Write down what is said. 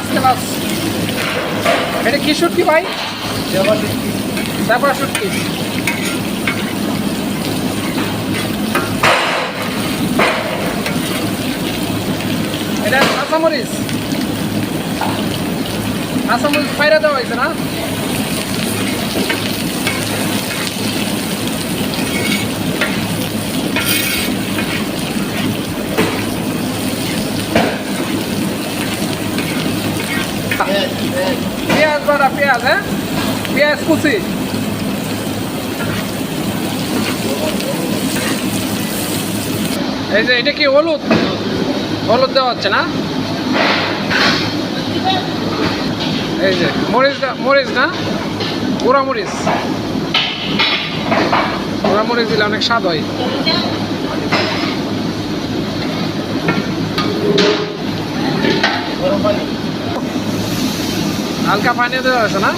মাছ কে মাছ এটা কি শুটকি ভাই? চাপা শুটকি এটা কাঁচামরিচ কাঁচামরিচ পায়রা দেওয়া হয়েছে না? পেঁয়াজ বাটা, পেঁয়াজ হ্যাঁ? পেঁয়াজ কুচি। এই যে, এটা কি হলুদ? হলুদ দেওয়া হচ্ছে না? এই যে, মরিচ মরিচ না? গুঁড়া মরিচ। গুঁড়া মরিচ দিলে অনেক স্বাদ হয়। হালকা পানীয় দেওয়া আছে না?